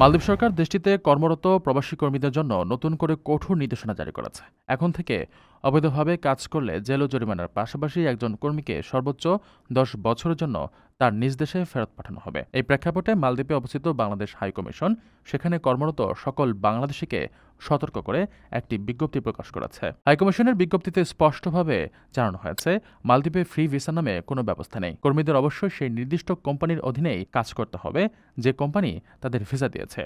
মালদ্বীপ সরকার দেশটিতে কর্মরত প্রবাসী কর্মীদের জন্য নতুন করে কঠোর নির্দেশনা জারি করেছে। এখন থেকে অবৈধভাবে কাজ করলে জেল ও জরিমানার পাশাপাশি একজন কর্মীকে সর্বোচ্চ দশ বছরের জন্য তার নিজ দেশে ফেরত পাঠানো হবে। এই প্রেক্ষাপটে মালদ্বীপে অবস্থিত বাংলাদেশ হাইকমিশন সেখানে কর্মরত সকল বাংলাদেশিকে সতর্ক করে একটি বিজ্ঞপ্তি প্রকাশ করেছে। হাইকমিশনের বিজ্ঞপ্তিতে স্পষ্টভাবে জানানো হয়েছে, মালদ্বীপে ফ্রি ভিসা নামে কোনো ব্যবস্থা নেই। কর্মীদের অবশ্যই সেই নির্দিষ্ট কোম্পানির অধীনেই কাজ করতে হবে, যে কোম্পানি তাদের ভিসা দিয়েছে।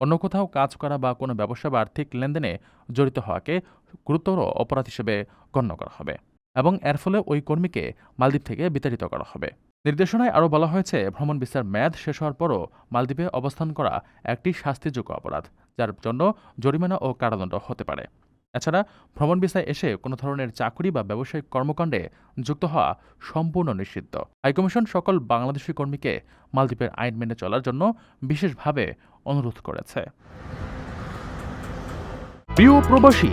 অন্য কোথাও কাজ করা বা কোনো ব্যবসা বা আর্থিক লেনদেনে জড়িত হওয়াকে গুরুতর অপরাধ হিসেবে গণ্য করা হবে এবং এর ফলে ওই কর্মীকে মালদ্বীপ থেকে বিতাড়িত করা হবে। নির্দেশনায় আরও বলা হয়েছে, ভ্রমণ ভিসার মেয়াদ শেষ হওয়ার পরও মালদ্বীপে অবস্থান করা একটি শাস্তিযোগ্য অপরাধ, যার জন্য জরিমানা ও কারাদণ্ড হতে পারে। এছাড়া ভ্রমণ ভিসায় এসে কোনো ধরনের চাকরি বা ব্যবসায়িক কর্মকাণ্ডে যুক্ত হওয়া সম্পূর্ণ নিষিদ্ধ। হাইকমিশন সকল বাংলাদেশি কর্মীকে মালদ্বীপের আইন মেনে চলার জন্য বিশেষভাবে অনুরোধ করেছে। প্রিয় প্রবাসী